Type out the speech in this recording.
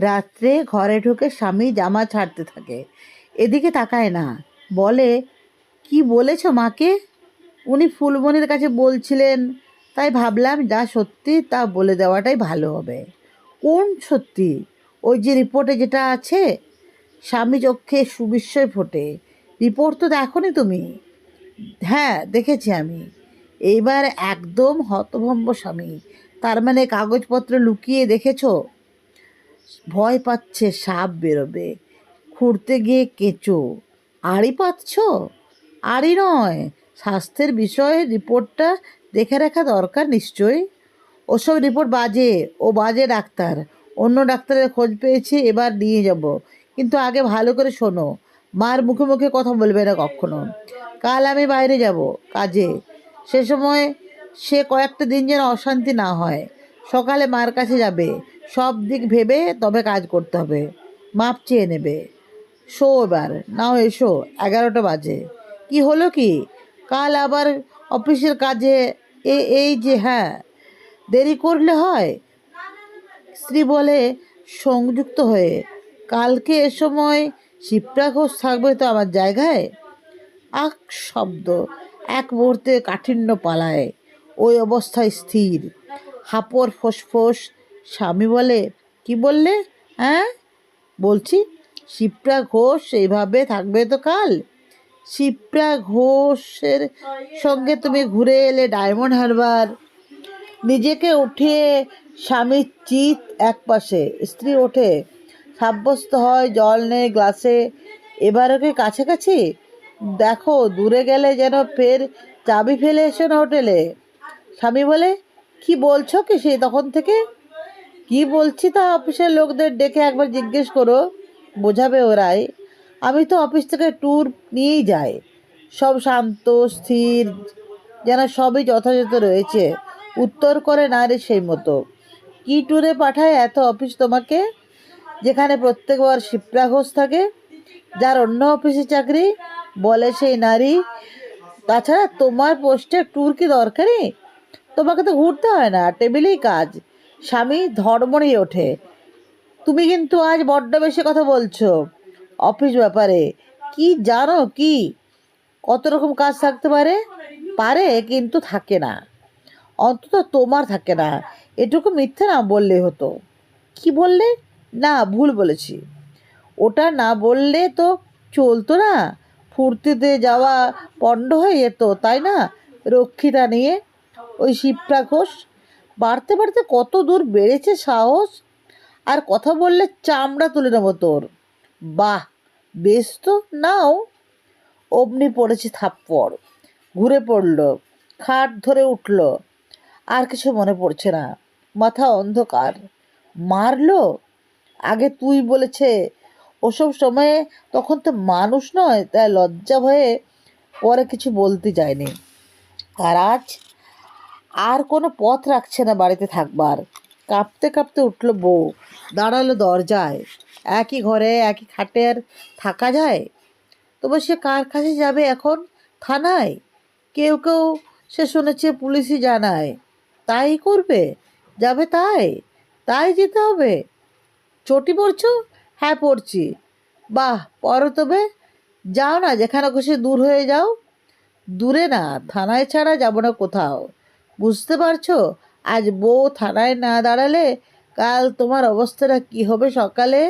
রাত্রে ঘরে ঢুকে স্বামী জামা ছাড়তে থাকে। এদিকে তাকায় না। বলে, কি বলেছ মাকে? উনি ফুলমণির কাছে বলছিলেন, তাই ভাবলাম যা সত্যি তা বলে দেওয়াটাই ভালো হবে। কোন সত্যি? ওই যে রিপোর্টে যেটা আছে, স্বামী চক্ষে সুবিস্ময় ফোটে। রিপোর্ট তো দেখনি তুমি? হ্যাঁ দেখেছি আমি। এইবার একদম হতভম্ব স্বামী। তার মানে কাগজপত্র লুকিয়ে দেখেছ? ভয় পাচ্ছে, সাপ বেরোবে। খুঁড়তে গিয়ে কেঁচো। আড়ি পাচ্ছ? আড়ি নয়। স্বাস্থ্যের বিষয়ে রিপোর্টটা দেখে রাখা দরকার নিশ্চয়ই। ওসব রিপোর্ট বাজে। ও বাজে ডাক্তার। অন্য ডাক্তারের খোঁজ পেয়েছি, এবার নিয়ে যাব। কিন্তু আগে ভালো করে শোনো। মার মুখে মুখে কথা বলবে না কখনো। কাল আমি বাইরে যাব, কাজে। সে সময় সে কয়েকটা দিন যেন অশান্তি না হয়। সকালে মার কাছে যাবে। সব দিক ভেবে তবে কাজ করতে হবে। মাপ চেয়ে নেবে। শো এবার, নাও এসো, এগারোটা বাজে। কি হলো কি? কাল আবার অফিসের কাজে এ, এই যে হ্যাঁ দেরি করলে হয়? স্ত্রী বলে, সংযুক্ত হয়ে, কালকে এ সময় শিপ্রা ঘোষ থাকবে তো আমার জায়গায়? আক শব্দ, এক মুহূর্তে কাঠিন্য পালায়, ওই অবস্থায় স্থির, হাপর ফোসফোস স্বামী বলে, কি বললে? হ্যাঁ? বলছি, শিপ্রা ঘোষ এইভাবে থাকবে তো কাল? শিপ্রা ঘোষের সঙ্গে তুমি ঘুরে এলে ডায়মন্ড হারবার। নিজেকে উঠিয়ে স্বামীর চিত এক পাশে স্ত্রী ওঠে। সাব্যস্ত হয়, জল নেই গ্লাসে। এবারও কি কাছাকাছি? দেখো, দূরে গেলে যেন ফের চাবি ফেলে এসো না হোটেলে। স্বামী বলে, কি বলছো কি সে তখন থেকে? কি বলছি তা অফিসের লোকদের ডেকে একবার জিজ্ঞেস করো, বোঝাবে ওরাই। আমি তো অফিস থেকে ট্যুর নিয়েই যাই। সব শান্ত, স্থির, যেন সবই যথাযথ রয়েছে। উত্তর করে নারী সেই মতো। কি ট্যুরে পাঠায় এত অফিস তোমাকে? যেখানে প্রত্যেকবার শিপ্রা ঘোষ থাকে, যার অন্য অফিসে চাকরি, বলে সেই নারী। তাছাড়া তোমার পোস্টে ট্যুর কি দরকারি তোমাকে তো ঘুরতে হয় না, টেবিলেই কাজ। স্বামী ধর্মড়িয়ে ওঠে। তুমি কিন্তু আজ বড্ড বেশি কথা বলছো। অফিস ব্যাপারে। কি জানো কি? কত রকম কাজ থাকতে পারে? পারে, কিন্তু থাকে না। অন্তত তোমার থাকে না। এটুকু মিথ্যে না বললে হতো। কি বললে? না, ভুল বলেছি। ওটা না বললে তো চলতো না। ফুর্তিতে যাওয়া পণ্ড হয়ে যেত, তাই না? রক্ষিতা নিয়ে। ওই শিবটা ঘোষ বাড়তে বাড়তে কত দূর বেড়েছে সাহস? আর কথা বললে চামড়া তুলে নেব তোর। বাহ, বেশ তো, নাও। অমনি পড়েছে থাপ্পড়, ঘুরে পড়ল, খাট ধরে উঠল। আর কিছু মনে পড়ছে না, মাথা অন্ধকার। মারলো? আগে তুই বলেছে, ওসব সময়ে তখন তো মানুষ নয়, তাই লজ্জা ভয়ে পরে কিছু বলতে যায়নি। আর আজ আর কোনো পথ রাখছে না বাড়িতে থাকবার। কাঁপতে কাঁপতে উঠল বউ। দাঁড়াল দরজায়। একই ঘরে, একই খাটে আর থাকা যায়? তবে সে কার কাছে যাবে এখন? থানায়? কেউ কেউ সে শুনেছে পুলিশই জানায়। তাই করবে? যাবে তাই? তাই যেতে হবে? চটি পড়ছো হ্যাঁ পড়ছি বাহ পড়ো তবে। যাও না, যেখানে খুশি দূর হয়ে যাও। দূরে না, থানায় ছাড়া যাব না কোথাও। বুঝতে পারছ? আজ বউ থানায় না দাঁড়ালে কাল তোমার অবস্থাটা কি হবে সকালে?